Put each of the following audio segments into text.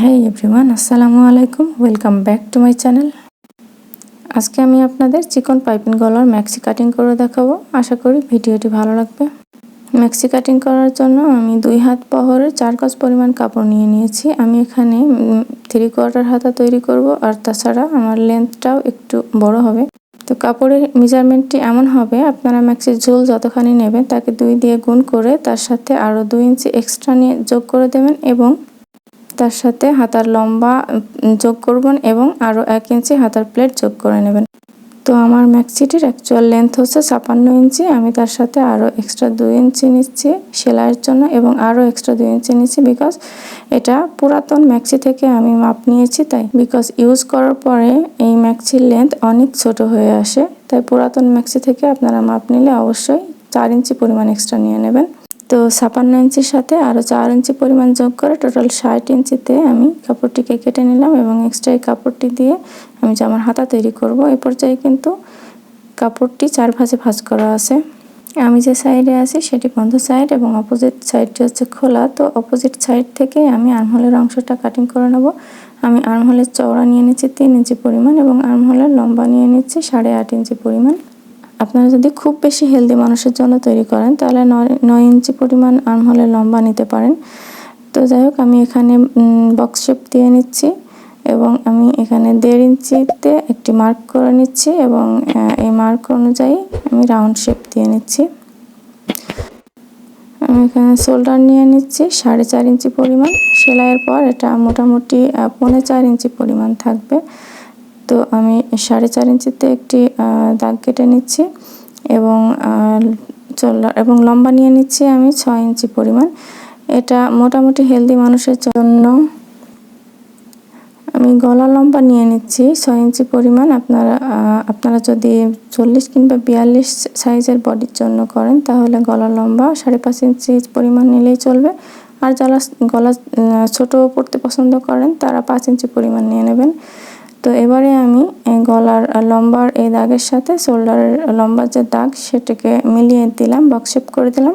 হ্যাঁ এভরিওয়ান আসসালামু আলাইকুম welcome back to my channel আজকে আমি আপনাদের চিকন পাইপিং গলার ম্যাক্সি কাটিং করে দেখাবো। আশা করি ভিডিওটি ভালো লাগবে। ম্যাক্সি কাটিং করার জন্য আমি দুই হাত বহরের চার গজ পরিমাণ কাপড় নিয়ে নিয়েছি। আমি এখানে থ্রি কোয়ার্টার হাতা তৈরি করব আর তাছাড়া আমার লেন্থটাও একটু বড় হবে। তো কাপড়ের মেজারমেন্টটি এমন হবে, আপনারা ম্যাক্সির ঝোল যতখানি নেবেন তাকে দুই দিয়ে গুণ করে তার সাথে আরও দুই ইঞ্চি এক্সট্রা নিয়ে যোগ করে দেবেন এবং তার সাথে হাতার লম্বা যোগ করবেন এবং আরও এক ইঞ্চি হাতার প্লেট যোগ করে নেবেন। তো আমার ম্যাক্সিটির অ্যাকচুয়াল লেন্থ হচ্ছে ছাপান্ন ইঞ্চি। আমি তার সাথে আরও এক্সট্রা দুই ইঞ্চি নিচ্ছি সেলাইয়ের জন্য এবং আরও এক্সট্রা দুই ইঞ্চি নিচ্ছি বিকজ এটা পুরাতন ম্যাক্সি থেকে আমি মাপ নিয়েছি তাই। বিকজ ইউজ করার পরে এই ম্যাক্সির লেন্থ অনেক ছোট হয়ে আসে। তাই পুরাতন ম্যাক্সি থেকে আপনারা মাপ নিলে অবশ্যই চার ইঞ্চি পরিমাণ এক্সট্রা নিয়ে নেবেন। তো ছাপান্ন ইঞ্চির সাথে আরও চার ইঞ্চি পরিমাণ যোগ করে টোটাল ষাট ইঞ্চিতে আমি কাপড়টিকে কেটে নিলাম এবং এক্সট্রা এই কাপড়টি দিয়ে আমি জামার হাতা তৈরি করব এই পর্যায়ে কিন্তু কাপড়টি চার ভাঁজে ভাঁজ করা আছে। আমি যে সাইডে আছি সেটি বন্ধ সাইড এবং অপোজিট সাইডটি হচ্ছে খোলা। তো অপোজিট সাইড থেকে আমি আর্মহোলের অংশটা কাটিং করে নেব। আমি আর্মহোলের চওড়া নিয়ে নিচ্ছি তিন ইঞ্চি পরিমাণ এবং আর্মহোলের লম্বা নিয়ে নিচ্ছি সাড়ে আট ইঞ্চি পরিমাণ। আপনারা যদি খুব বেশি হেলদি মানুষের জন্য তৈরি করেন, তাহলে নয় নয় ইঞ্চি পরিমাণ আর্মহোলের লম্বা নিতে পারেন। তো যাই হোক, আমি এখানে বক্স শেপ দিয়ে নিচ্ছি এবং আমি এখানে দেড় ইঞ্চিতে একটি মার্ক করে নিচ্ছি এবং এই মার্ক অনুযায়ী আমি রাউন্ড শেপ দিয়ে নিচ্ছি। আমি এখানে শোল্ডার নিয়ে নিচ্ছি সাড়ে চার ইঞ্চি পরিমাণ। সেলাইয়ের পর এটা মোটামুটি পৌনে চার ইঞ্চি পরিমাণ থাকবে। তো আমি সাড়ে চার ইঞ্চিতে একটি দাগ কেটে নিচ্ছি এবং এবং লম্বা নিয়ে নিচ্ছি আমি ছয় ইঞ্চি পরিমাণ। এটা মোটামুটি হেলদি মানুষের জন্য। আমি গলা লম্বা নিয়ে নিচ্ছি, ছয় ইঞ্চি পরিমাণ। আপনারা আপনারা যদি চল্লিশ কিংবা বিয়াল্লিশ সাইজের বডির জন্য করেন, তাহলে গলা লম্বা সাড়ে পাঁচ ইঞ্চি পরিমাণ নিলেই চলবে। আর যারা গলা ছোট পড়তে পছন্দ করেন, তারা পাঁচ ইঞ্চি পরিমাণ নিয়ে নেবেন। তো এবারে আমি গলার লম্বার, এই দাগের সাথে শোল্ডারের লম্বার যে দাগ, সেটাকে মিলিয়ে দিলাম বক্সেপ করে দিলাম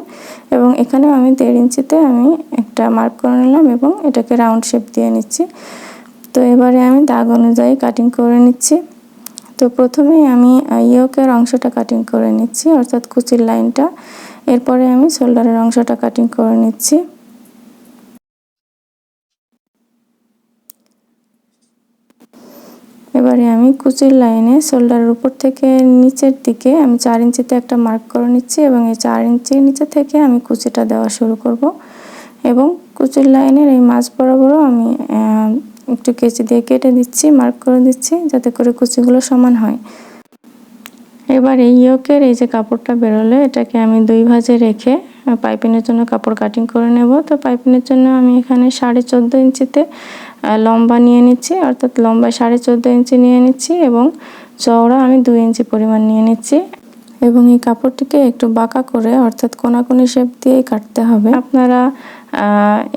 এবং এখানে আমি দেড় ইঞ্চিতে আমি একটা মার্ক করে নিলাম এবং এটাকে রাউন্ড শেপ দিয়ে নিচ্ছি। তো এবারে আমি দাগ অনুযায়ী কাটিং করে নিচ্ছি। তো প্রথমে আমি ইয়োকের অংশটা কাটিং করে নিচ্ছি, অর্থাৎ কুচির লাইনটা। এরপরে আমি শোল্ডারের অংশটা কাটিং করে নিচ্ছি। এবারে আমি কুচির লাইনে শোল্ডারের উপর থেকে নিচের দিকে আমি চার ইঞ্চিতে একটা মার্ক করে নিচ্ছি এবং এই চার ইঞ্চির নিচে থেকে আমি কুচিটা দেওয়া শুরু করব। এবং কুচির লাইনের এই মাছ বরাবরও আমি একটু কেচি দিয়ে কেটে দিচ্ছি, মার্ক করে দিচ্ছি যাতে করে কুচিগুলো সমান হয়। এবার এই ইয়োকের এই যে কাপড়টা বেরোলে, এটাকে আমি দুই ভাজে রেখে পাইপিনের জন্য কাপড় কাটিং করে নেব। তো পাইপিনের জন্য আমি এখানে সাড়ে চোদ্দ ইঞ্চিতে লম্বা নিয়ে নিচ্ছি, অর্থাৎ লম্বা সাড়ে চোদ্দ ইঞ্চি নিয়ে নিচ্ছি এবং চওড়া আমি দুই ইঞ্চি পরিমাণ নিয়ে নিচ্ছি। এবং এই কাপড়টিকে একটু বাঁকা করে, অর্থাৎ কোনাকুনি শেপ দিয়েই কাটতে হবে। আপনারা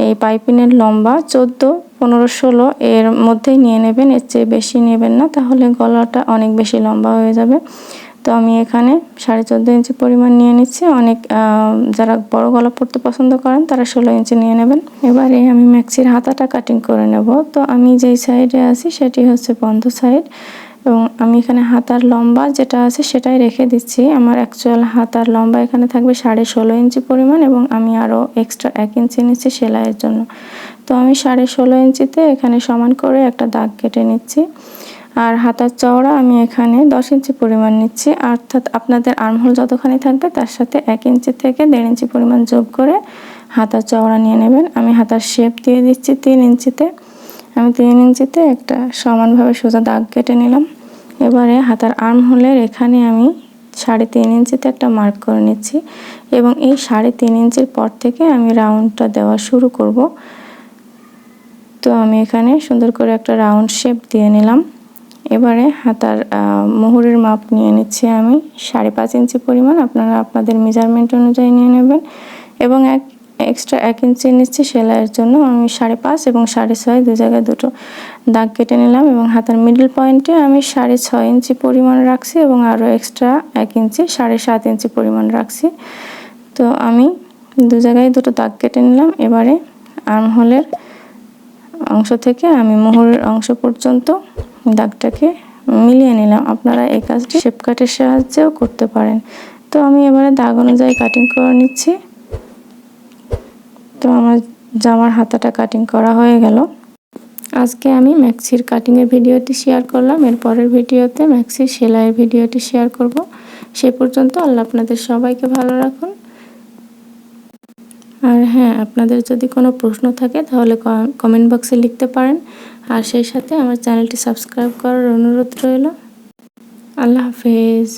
এই পাইপিনের লম্বা চোদ্দ, পনেরো, ষোলো এর মধ্যেই নিয়ে নেবেন, এর চেয়ে বেশি নেবেন না, তাহলে গলাটা অনেক বেশি লম্বা হয়ে যাবে। তো আমি এখানে সাড়ে চোদ্দ ইঞ্চি পরিমাণ নিয়ে নিচ্ছি। অনেক যারা বড় গলা পড়তে পছন্দ করেন, তারা ষোলো ইঞ্চি নিয়ে নেবেন। এবারে আমি ম্যাক্সির হাতাটা কাটিং করে নেব। তো আমি যেই সাইডে আছি, সেটি হচ্ছে বন্ধ সাইড এবং আমি এখানে হাতার লম্বা যেটা আছে, সেটাই রেখে দিচ্ছি। আমার অ্যাকচুয়াল হাতার লম্বা এখানে থাকবে সাড়ে ষোলো ইঞ্চি পরিমাণ এবং আমি আরও এক্সট্রা এক ইঞ্চি নিচ্ছি সেলাইয়ের জন্য। তো আমি সাড়ে ষোলো ইঞ্চিতে এখানে সমান করে একটা দাগ কেটে নিচ্ছি। আর হাতার চওড়া আমি এখানে দশ ইঞ্চি পরিমাণ নিচ্ছি। অর্থাৎ আপনাদের আর্মহোল যতখানি থাকবে, তার সাথে এক ইঞ্চি থেকে দেড় ইঞ্চি পরিমাণ যোগ করে হাতার চওড়া নিয়ে নেবেন। আমি হাতার শেপ দিয়ে দিচ্ছি তিন ইঞ্চিতে। আমি তিন ইঞ্চিতে একটা সমানভাবে সোজা দাগ কেটে নিলাম। এবারে হাতার আর্মহোলের এখানে আমি সাড়ে তিন ইঞ্চিতে একটা মার্ক করে নিচ্ছি এবং এই সাড়ে তিন ইঞ্চির পর থেকে আমি রাউন্ডটা দেওয়া শুরু করব। তো আমি এখানে সুন্দর করে একটা রাউন্ড শেপ দিয়ে নিলাম। এবারে হাতার মুহুরের মাপ নিয়ে নিচ্ছি আমি। সাড়ে পাঁচ ইঞ্চি পরিমাণ আপনারা আপনাদের মেজারমেন্ট অনুযায়ী নিয়ে নেবেন। এবং এক এক্সট্রা এক ইঞ্চি নিচ্ছি সেলাইয়ের জন্য। আমি সাড়ে পাঁচ এবং সাড়ে ছয় দু জায়গায় দুটো দাগ কেটে নিলাম এবং হাতার মিডল পয়েন্টে আমি সাড়ে ছয় ইঞ্চি পরিমাণ রাখছি এবং আরও এক্সট্রা এক ইঞ্চি, সাড়ে সাত ইঞ্চি পরিমাণ রাখছি। তো আমি দু জায়গায় দুটো দাগ কেটে নিলাম। এবারে আর্মহোলের অংশ থেকে আমি মোহরের অংশ পর্যন্ত দাগটাকে মিলিয়ে নিলাম। আপনারা এই কাজটি শেপ কাটের সাহায্যেও করতে পারেন। তো আমি এবারে দাগ অনুযায়ী কাটিং করে নিচ্ছি। তো আমার জামার হাতাটা কাটিং করা হয়ে গেল। আজকে আমি ম্যাক্সির কাটিংয়ের ভিডিওটি শেয়ার করলাম। এর পরের ভিডিওতে ম্যাক্সির সেলাইয়ের ভিডিওটি শেয়ার করব। সে পর্যন্ত আল্লাহ আপনাদের সবাইকে ভালো রাখুন। আর হ্যাঁ আপনাদের যদি কোনো প্রশ্ন থাকে তাহলে কমেন্ট বক্সে লিখতে পারেন। আর সেই সাথে আমার চ্যানেলটি সাবস্ক্রাইব করার অনুরোধ রইল। আল্লাহ হাফেজ।